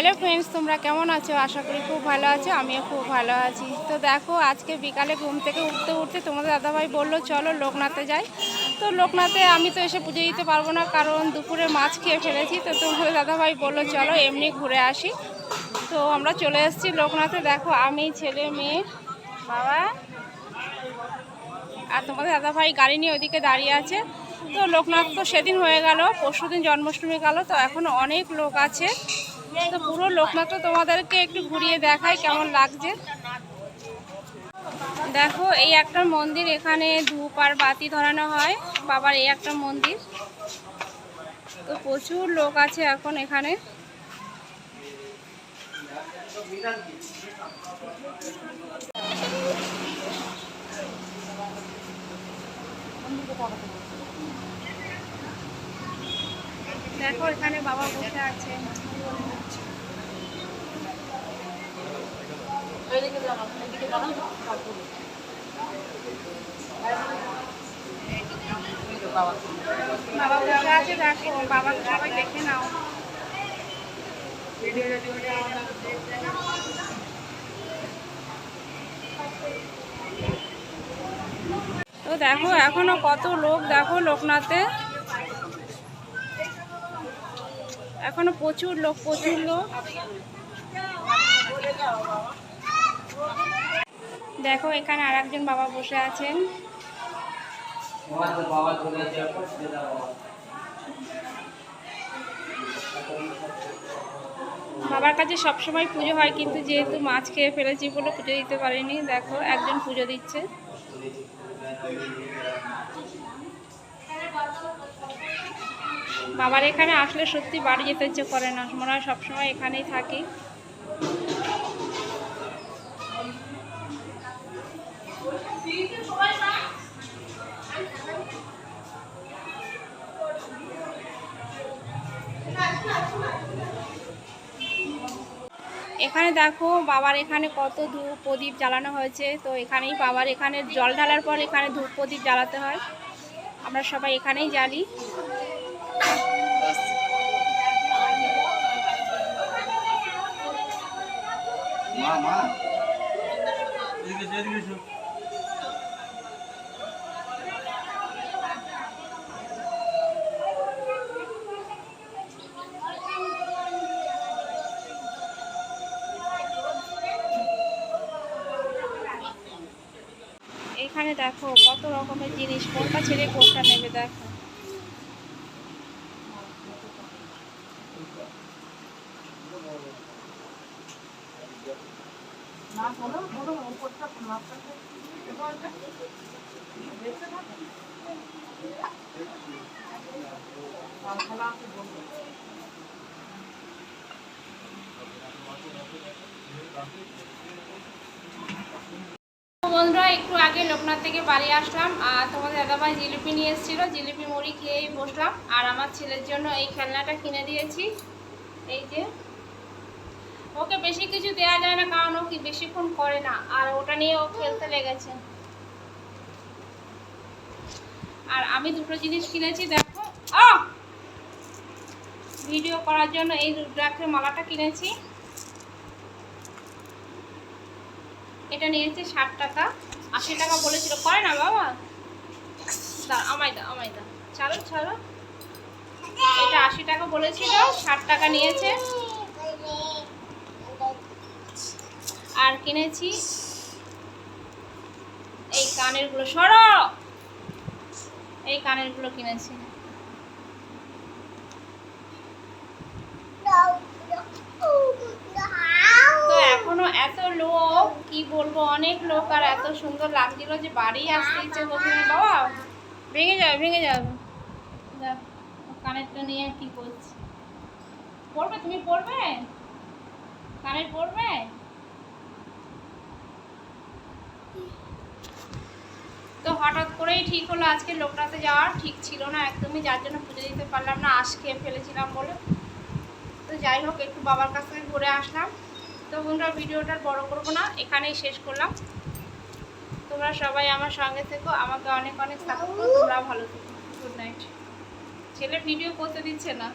Hello friends, তোমরা কেমন আছো? আশা করি খুব ভালো আছো, আমিও খুব ভালো আছি। তো দেখো, আজকে বিকালে ঘুম থেকে উঠতে উঠতে তোমাদের দাদাভাই বলল, চলো লোকনাথে যাই। তো লোকনাথে আমি তো এসে পুজো দিতে পারব না, কারণ দুপুরে মাছ খেয়ে ফেলেছি। তো তোমাদের দাদাভাই বলল, চলো এমনি ঘুরে আসি। তো আমরা চলে এসেছি লোকনাথে। দেখো, আমি, ছেলে, মেয়ে, বাবা আর তোমাদের দাদাভাই গাড়ি নিয়ে ওইদিকে দাঁড়িয়ে আছে। তো লোকনাথ তো সেদিন হয়ে গেল, পরশুদিন জন্মাষ্টমী গেল, তো এখন অনেক লোক আছে। তো পুরো লোকনাথ তোমাদেরকে একটু ঘুরিয়ে দেখাই কেমন লাগছে। দেখো, এই একটা মন্দির, এখানে ধূপ আর বাতি ধরানো হয়। বাবার এই একটা মন্দির। তো প্রচুর লোক আছে এখন এখানে। দেখো, এখানে বাবা বসে আছে। নাও তো দেখো এখনও কত লোক দেখো লোকনাথে। এখনও প্রচুর লোক প্রচুর লোক। দেখো, এখানে আর একজন বাবা বসে আছেন। বাবার কাছে সবসময় পুজো হয়, কিন্তু যেহেতু মাছ খেয়ে ফেলেছি বলে পুজো দিতে পারিনি, দেখো, একজন পুজো দিচ্ছে। বাবার এখানে আসলে সত্যি বাড়ি যেতে ইচ্ছে করে না, মনে হয় সবসময় এখানেই থাকি। এখানে দেখো বাবার এখানে কত ধূপ প্রদীপ জ্বালানো হয়েছে। তো এখানেই বাবার এখানে জল ঢালার পর এখানে ধূপ প্রদীপ জ্বালাতে হয়। আমরা সবাই এখানেই জ্বালি। মা মা। এখানে দেখো কত রকমের জিনিস কোনটা ছেড়ে কোনটা নেবে দেখো। তো বন্ধুরা একটু আগে লোকনাথ থেকে বাড়ি আসলাম, আর তোমাদের দাদাভাই জিলিপি নিয়ে এসেছিল। জিলিপি মুড়ি খেয়েই বসলাম, আর আমার ছেলের জন্য এই খেলনাটা কিনে দিয়েছি। এই যে। ওকে বেশি কিছু দেওয়া যায় না, কারণ ও কি বেশিক্ষণ করে না, আর ওটা নিয়ে ও খেলতে লেগেছে। আর আমি দুটো জিনিস কিনেছি, দেখো। আ! ভিডিও করার জন্য এই রুদ্রাক্ষের মালাটা কিনেছি। এটা নিয়েছে ষাট টাকা। আশি টাকা বলেছিল। করে না বাবা। দাও আমায় দাও আমায় দাও ছাড়ো ছাড়ো। এটা আশি টাকা বলেছিল, ষাট টাকা নিয়েছে। আর কিনেছি এই কানেরগুলো। সরো! এই কানেরগুলো কিনেছি তো এখনও এত লোক কি বলব, অনেক লোক আর এত সুন্দর লাগছিল যে বাড়ি আসতে ইচ্ছে করছে বাবা, ভেঙে যাবে ভেঙে যাবে। কানেরটা নিয়ে কি করছে। পড়বে, তুমি পড়বে? কানের পড়বে? তো হঠাৎ করেই ঠিক হলো, আজকে লোকটাতে যাওয়ার ঠিক ছিল না একদমই, যার জন্য পুজো দিতে পারলাম না, আশ খেয়ে ফেলেছিলাম বলে। তো যাই হোক, একটু বাবার কাছ থেকে ঘুরে আসলাম। তো বন্ধুরা ভিডিওটা বড় করব না, এখানেই শেষ করলাম। তোমরা সবাই আমার সঙ্গে থেকো, আমাকে অনেক অনেক সাপোর্ট করো তোমরা ভালো থেকো। গুড নাইট ছেলে ভিডিও করতে দিচ্ছে না।